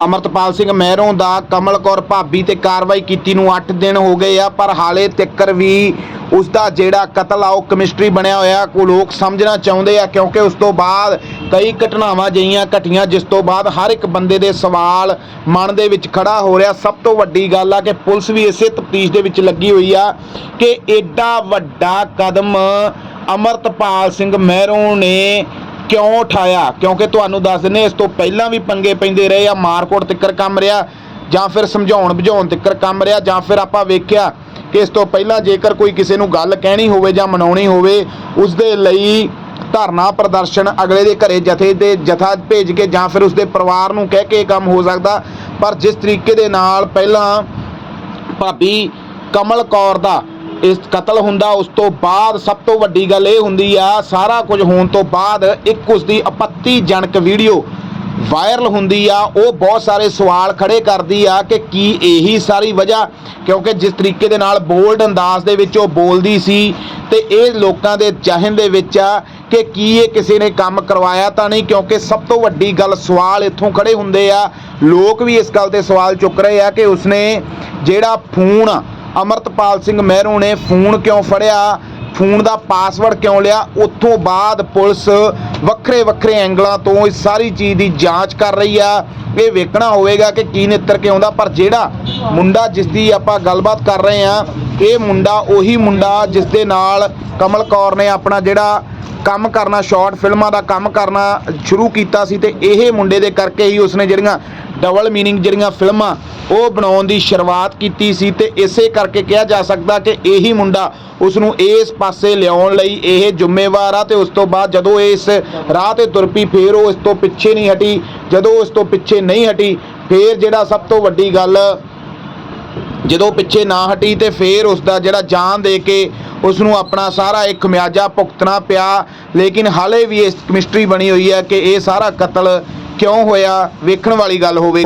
ਅਮਰਤਪਾਲ ਸਿੰਘ ਮਹਿਰੋਂ ਦਾ ਕਮਲ ਕੌਰ ਭਾਬੀ ਤੇ ਕਾਰਵਾਈ ਕੀਤੀ ਨੂੰ 8 ਦਿਨ ਹੋ ਗਏ ਆ, ਪਰ ਹਾਲੇ ਤੱਕਰ ਵੀ ਉਸ ਦਾ ਜਿਹੜਾ ਕਤਲ ਆ, ਉਹ ਕਮਿਸਟਰੀ ਬਣਿਆ ਹੋਇਆ। ਕੋ ਲੋਕ ਸਮਝਣਾ ਚਾਹੁੰਦੇ ਆ, ਕਿਉਂਕਿ ਉਸ ਤੋਂ ਬਾਅਦ ਕਈ ਘਟਨਾਵਾਂ ਜਈਆਂ ਘਟੀਆਂ, ਜਿਸ ਤੋਂ ਬਾਅਦ ਹਰ ਇੱਕ ਬੰਦੇ ਦੇ ਸਵਾਲ ਮਨ ਦੇ ਵਿੱਚ ਖੜਾ ਹੋ ਰਿਹਾ। ਸਭ ਤੋਂ ਵੱਡੀ ਗੱਲ ਆ ਕਿ ਪੁਲਿਸ ਵੀ ਇਸੇ ਤਫਤੀਸ਼ ਦੇ ਵਿੱਚ ਲੱਗੀ ਹੋਈ ਆ ਕਿ ਐਡਾ ਵੱਡਾ ਕਦਮ ਅਮਰਤਪਾਲ ਸਿੰਘ ਮਹਿਰੋਂ ਨੇ ਕਿਉਂ ਉਠਾਇਆ? ਕਿਉਂਕਿ ਤੁਹਾਨੂੰ ਦੱਸ ਦਿੰਦੇ ਇਸ ਤੋਂ ਪਹਿਲਾਂ ਵੀ ਪੰਗੇ ਪੈਂਦੇ ਰਹੇ ਆ, ਮਾਰਕੋਟ ਤਿੱਕਰ ਕੰਮ ਰਿਹਾ, ਜਾਂ ਫਿਰ ਸਮਝਾਉਣ ਬੁਝਾਉਣ ਤਿੱਕਰ ਕੰਮ ਰਿਹਾ, ਜਾਂ ਫਿਰ ਆਪਾਂ ਵੇਖਿਆ ਕਿ ਇਸ ਤੋਂ ਪਹਿਲਾਂ ਜੇਕਰ ਕੋਈ ਕਿਸੇ ਨੂੰ ਗੱਲ ਕਹਿਣੀ ਹੋਵੇ ਜਾਂ ਮਨਾਉਣੀ ਹੋਵੇ, ਉਸ ਦੇ ਲਈ ਧਰਨਾ ਪ੍ਰਦਰਸ਼ਨ ਅਗਲੇ ਦੇ ਘਰੇ ਜਥੇ ਦੇ ਜਥਾ ਭੇਜ ਕੇ ਜਾਂ ਫਿਰ ਉਸ ਦੇ ਪਰਿਵਾਰ ਨੂੰ ਕਹਿ ਕੇ ਕੰਮ ਹੋ ਸਕਦਾ। ਪਰ ਜਿਸ ਤਰੀਕੇ ਦੇ ਨਾਲ ਪਹਿਲਾਂ ਭਾਬੀ ਕਮਲ ਕੌਰ ਦਾ ਇਸ ਕਤਲ ਹੁੰਦਾ, ਉਸ ਤੋਂ ਬਾਅਦ ਸਭ ਤੋਂ ਵੱਡੀ ਗੱਲ ਇਹ ਹੁੰਦੀ ਆ, ਸਾਰਾ ਕੁਝ ਹੋਣ ਤੋਂ ਬਾਅਦ ਇੱਕ ਉਸ ਦੀ ਆਪੱਤੀਜਨਕ ਵੀਡੀਓ ਵਾਇਰਲ ਹੁੰਦੀ ਆ। ਉਹ ਬਹੁਤ ਸਾਰੇ ਸਵਾਲ ਖੜੇ ਕਰਦੀ ਆ ਕਿ ਕੀ ਇਹੀ ਸਾਰੀ ਵਜ੍ਹਾ, ਕਿਉਂਕਿ ਜਿਸ ਤਰੀਕੇ ਦੇ ਨਾਲ ਬੋਲਡ ਅੰਦਾਜ਼ ਦੇ ਵਿੱਚ ਉਹ ਬੋਲਦੀ ਸੀ ਤੇ ਇਹ ਲੋਕਾਂ ਦੇ ਜਹਨ ਦੇ ਵਿੱਚ ਆ ਕਿ ਕੀ ਇਹ ਕਿਸੇ ਨੇ ਕੰਮ ਕਰਵਾਇਆ ਤਾਂ ਨਹੀਂ, ਕਿਉਂਕਿ ਸਭ ਤੋਂ ਵੱਡੀ ਗੱਲ ਸਵਾਲ ਇੱਥੋਂ ਖੜੇ ਹੁੰਦੇ ਆ। ਲੋਕ ਵੀ ਇਸ ਗੱਲ ਤੇ ਸਵਾਲ ਚੁੱਕ ਰਹੇ ਆ ਕਿ ਉਸਨੇ ਜਿਹੜਾ ਫੋਨ ਅਮਰਤਪਾਲ ਸਿੰਘ ਮਹਿਰੂ ਨੇ ਫੋਨ ਕਿਉਂ ਫੜਿਆ? ਫੋਨ ਦਾ ਪਾਸਵਰਡ ਕਿਉਂ ਲਿਆ? ਉੱਥੋਂ ਬਾਅਦ ਪੁਲਿਸ ਵੱਖਰੇ ਵੱਖਰੇ ਐਂਗਲਾਂ ਤੋਂ ਇਸ ਸਾਰੀ ਚੀਜ਼ ਦੀ ਜਾਂਚ ਕਰ ਰਹੀ ਆ। ਇਹ ਵੇਖਣਾ ਹੋਵੇਗਾ ਕਿ ਕੀ ਨਿੱਤਰ ਕੇ ਆਉਂਦਾ ਪਰ ਜਿਹੜਾ ਮੁੰਡਾ ਜਿਸ ਦੀ ਆਪਾਂ ਗੱਲਬਾਤ ਕਰ ਰਹੇ ਆ, ਇਹ ਮੁੰਡਾ ਉਹੀ ਮੁੰਡਾ ਜਿਸ ਦੇ ਨਾਲ ਕਮਲ ਕੌਰ ਨੇ ਆਪਣਾ ਜਿਹੜਾ ਕੰਮ ਕਰਨਾ, ਸ਼ਾਰਟ ਫਿਲਮਾਂ ਦਾ ਕੰਮ ਕਰਨਾ ਸ਼ੁਰੂ ਕੀਤਾ ਸੀ ਤੇ ਇਹ ਮੁੰਡੇ ਦੇ ਕਰਕੇ ਹੀ ਉਸਨੇ ਜਿਹੜੀਆਂ ਡਬਲ ਮੀਨਿੰਗ ਜਿਹੜੀਆਂ ਫਿਲਮਾਂ ਉਹ ਬਣਾਉਣ ਦੀ ਸ਼ੁਰੂਆਤ ਕੀਤੀ ਸੀ ਤੇ ਇਸੇ ਕਰਕੇ ਕਿਹਾ ਜਾ ਸਕਦਾ ਕਿ ਇਹੀ ਮੁੰਡਾ ਉਸ ਨੂੰ ਇਸ ਪਾਸੇ ਲਿਆਉਣ ਲਈ ਇਹ ਜ਼ਿੰਮੇਵਾਰ ਆ ਤੇ ਉਸ ਤੋਂ ਬਾਅਦ ਜਦੋਂ ਇਸ ਰਾਹ ਤੇ ਤੁਰ ਪਈ, ਫੇਰ ਉਹ ਇਸ ਤੋਂ ਪਿੱਛੇ ਨਹੀਂ ਹਟੀ। ਜਦੋਂ ਉਸ ਤੋਂ ਪਿੱਛੇ ਨਹੀਂ ਹਟੀ, ਫੇਰ ਜਿਹੜਾ ਸਭ ਤੋਂ ਵੱਡੀ ਗੱਲ, ਜਦੋਂ ਪਿੱਛੇ ਨਾ ਹਟੀ ਤੇ ਫੇਰ ਉਸ ਦਾ ਜਿਹੜਾ ਜਾਨ ਦੇ ਕੇ ਉਸ ਨੂੰ ਆਪਣਾ ਸਾਰਾ ਇੱਕ ਖਮਿਆਜਾ ਭੁਗਤਣਾ ਪਿਆ। ਲੇਕਿਨ ਹਾਲੇ ਵੀ ਇਸ ਕਮਿਸਟਰੀ ਬਣੀ ਹੋਈ ਹੈ ਕਿ ਇਹ ਸਾਰਾ ਕਤਲ ਕਿਉਂ ਹੋਇਆ? ਵੇਖਣ ਵਾਲੀ ਗੱਲ ਹੋਵੇ।